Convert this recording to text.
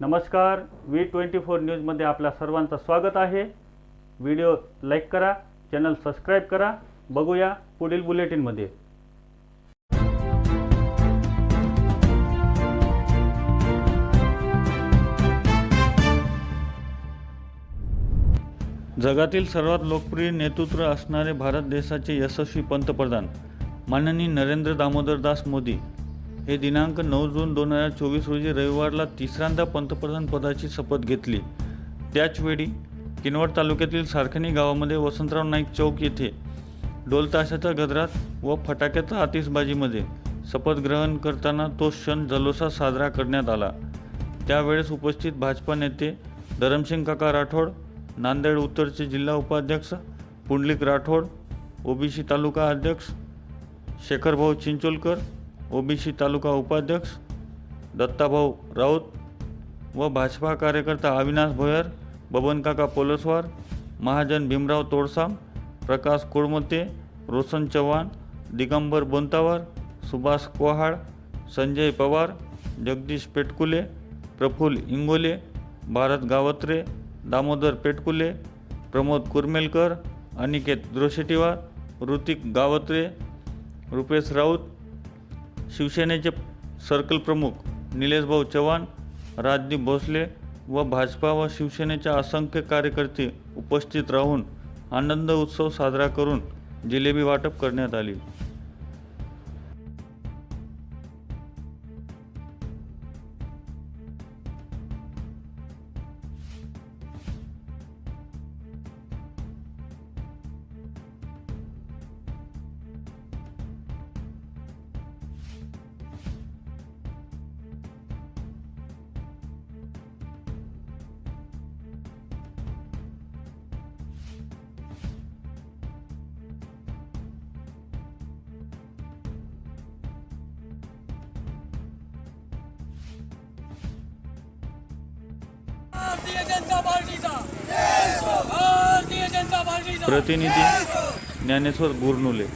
नमस्कार V twenty four न्यूजमध्ये आपल्या सर्वांचं स्वागत आहे. व्हिडिओ लाईक करा चॅनल सबस्क्राईब करा. बघूया पुढील बुलेटिनमध्ये जगातील सर्वात लोकप्रिय नेतृत्व असणारे भारत देशाचे यशस्वी पंतप्रधान माननीय नरेंद्र दामोदरदास मोदी हे दिनांक नऊ जून दोन हजार चोवीस रोजी रविवारला तिसऱ्यांदा पंतप्रधान पदाची शपथ घेतली. त्याचवेळी किनवट तालुक्यातील सारखणी गावामध्ये वसंतराव नाईक चौक येथे ढोलताशाच्या गजरात व फटाक्याच्या आतिषबाजीमध्ये शपथ ग्रहण करताना तो क्षण जल्लोषात साजरा करण्यात आला. त्यावेळेस उपस्थित भाजपा नेते धरमसिंग काका राठोड नांदेड उत्तरचे जिल्हा उपाध्यक्ष पुंडलिक राठोड ओबीसी तालुका अध्यक्ष शेखरभाऊ चिंचोलकर ओबीसी तालुका उपाध्यक्ष दत्ताभाऊ राऊत व भाजपा कार्यकर्ता अविनाश भोयर बबनकाका पोलसवार महाजन भीमराव तोडसाम प्रकाश कोळमते रोशन चव्हाण दिगंबर बोंतावर सुभाष कोहाड संजय पवार जगदीश पेटकुले प्रफुल इंगोले भारत गावत्रे दामोदर पेटकुले प्रमोद कुरमेलकर अनिकेत द्रोशेटीवार ऋतिक गावत्रे रुपेश राऊत शिवसेनेचे सर्कल प्रमुख निलेशभाऊ चव्हाण राजदीप भोसले व भाजपा व शिवसेनेच्या असंख्य कार्यकर्ते उपस्थित राहून आनंद उत्सव साजरा करून जिलेबी वाटप करण्यात आली. भारतीय जनता पार्टीचा. प्रतिनिधी ज्ञानेश्वर गुरनुले.